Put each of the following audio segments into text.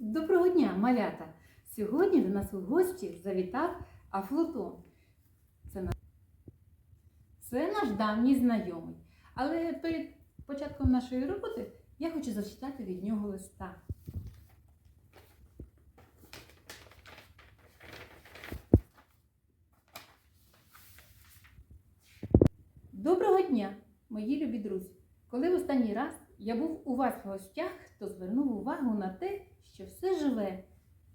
Доброго дня, малята! Сьогодні до нас у гості завітав Афлутон. Це наш, Це наш давній знайомий. Але перед початком нашої роботи я хочу зачитати від нього листа. Доброго дня, мої любі друзі! Коли в останній раз я був у вас в гостях, то звернув увагу на те, що все живе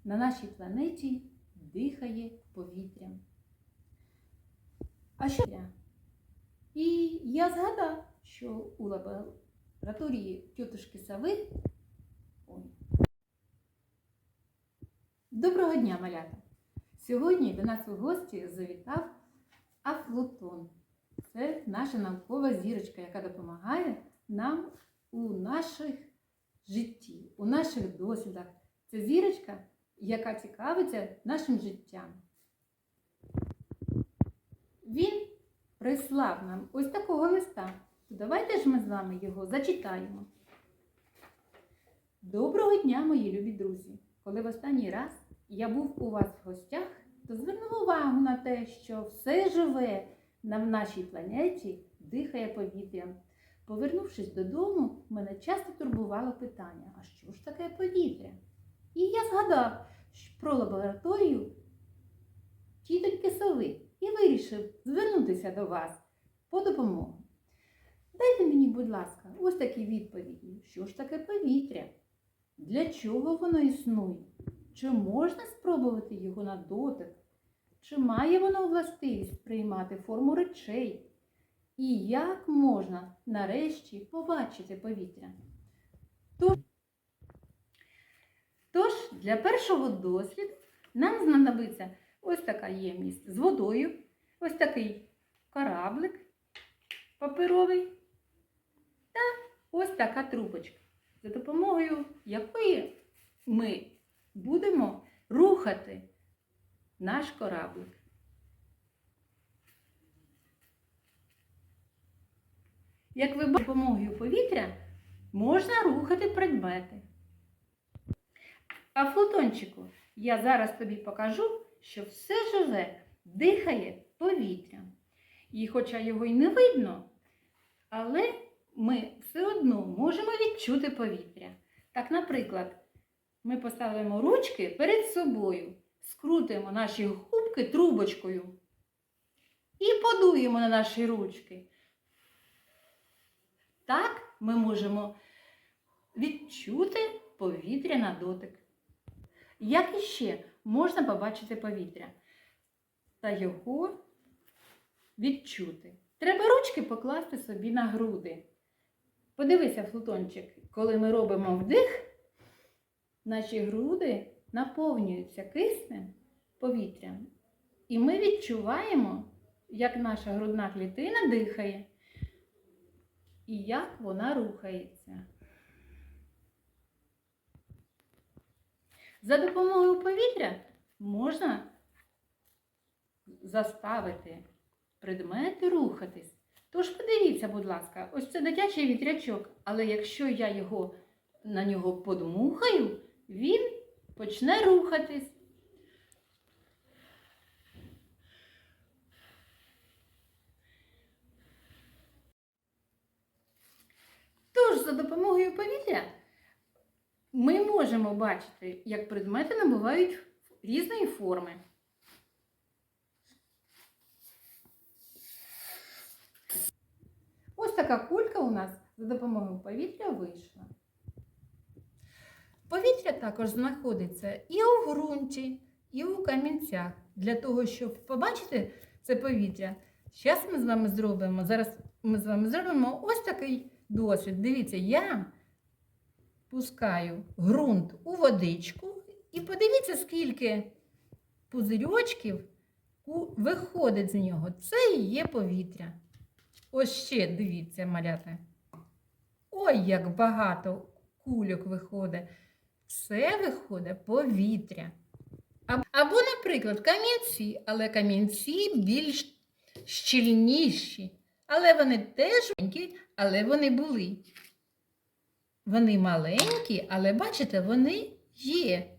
на нашій планеті дихає повітрям. А що? І я згадав, що у лабораторії тітушки Сави. Ой. Доброго дня, малята! Сьогодні до нас у гості завітав Афлутон. Це наша наукова зірочка, яка допомагає нам у наших житті, у наших дослідах. Це зірочка, яка цікавиться нашим життям. Він прислав нам ось такого листа. Давайте ж ми з вами його зачитаємо. Доброго дня, мої любі друзі! Коли в останній раз я був у вас в гостях, то звернув увагу на те, що все живе на нашій планеті дихає повітрям. Повернувшись додому, мене часто турбувало питання, а що ж таке повітря? І я згадав про лабораторію тітоньки сови і вирішив звернутися до вас по допомогу. Дайте мені, будь ласка, ось такі відповіді. Що ж таке повітря? Для чого воно існує? Чи можна спробувати його на дотик? Чи має воно властивість приймати форму речей? І як можна нарешті побачити повітря? Тож, тож для першого досліду нам знадобиться ось така ємність з водою, ось такий кораблик паперовий та ось така трубочка, за допомогою якої ми будемо рухати наш кораблик. Як ви бачите, допомогою повітря можна рухати предмети. А флотончику я зараз тобі покажу, що все живе дихає повітрям. І хоча його й не видно, але ми все одно можемо відчути повітря. Так, наприклад, ми поставимо ручки перед собою, скрутимо наші губки трубочкою і подуємо на наші ручки. Так ми можемо відчути повітря на дотик. Як іще можна побачити повітря та його відчути? Треба ручки покласти собі на груди. Подивися, флутончик, коли ми робимо вдих, наші груди наповнюються киснем повітрям. І ми відчуваємо, як наша грудна клітина дихає і як вона рухається. За допомогою повітря можна заставити предмети рухатись. Тож подивіться, будь ласка, ось це дитячий вітрячок, але якщо я його на нього подмухаю, він почне рухатись. Тож, за допомогою повітря ми можемо бачити, як предмети набувають різної форми. Ось така кулька у нас за допомогою повітря вийшла. Повітря також знаходиться і у ґрунті, і у камінцях. Для того, щоб побачити це повітря, зараз ми з вами зробимо. Зараз ми з вами зробимо ось такий досвід. Дивіться, я пускаю ґрунт у водичку і подивіться, скільки пузирьочків виходить з нього. Це і є повітря. Ось ще дивіться, малята. Ой, як багато кульок виходить. Це виходить повітря. Або, наприклад, камінці, але камінці більш щільніші. Але вони теж але вони були. Вони маленькі, але бачите, вони Є.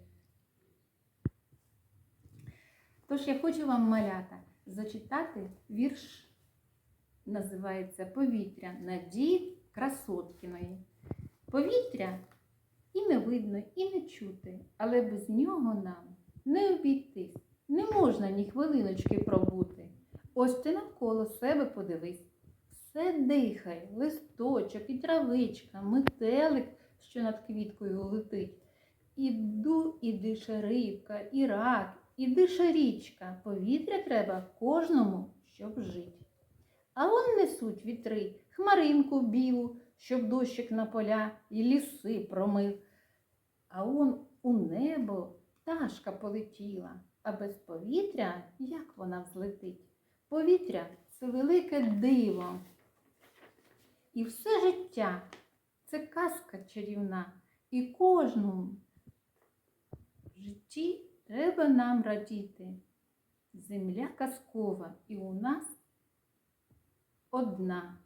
Тож я хочу вам, малята, зачитати вірш, називається Повітря Надії Красоткіної. Повітря і не видно, і не чути, але без нього нам не обійтись, не можна ні хвилиночки пробути. Ось ти навколо себе подивись. Все дихає, листочок і травичка, метелик, що над квіткою летить. Іду і дише рибка, і рак, і дише річка. Повітря треба кожному, щоб жити. А он несуть вітри, хмаринку білу, щоб дощик на поля і ліси промив. А он у небо пташка полетіла, а без повітря як вона взлетить? Повітря це велике диво. І все життя це казка чарівна. І кожному житті треба нам радіти. Земля казкова і у нас одна.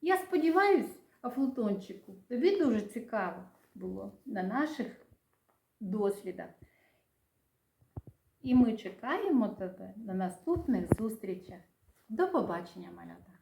Я сподіваюсь, Афлутончику, тобі дуже цікаво було на наших дослідах. І ми чекаємо тебе на наступних зустрічах. До побачення, малята!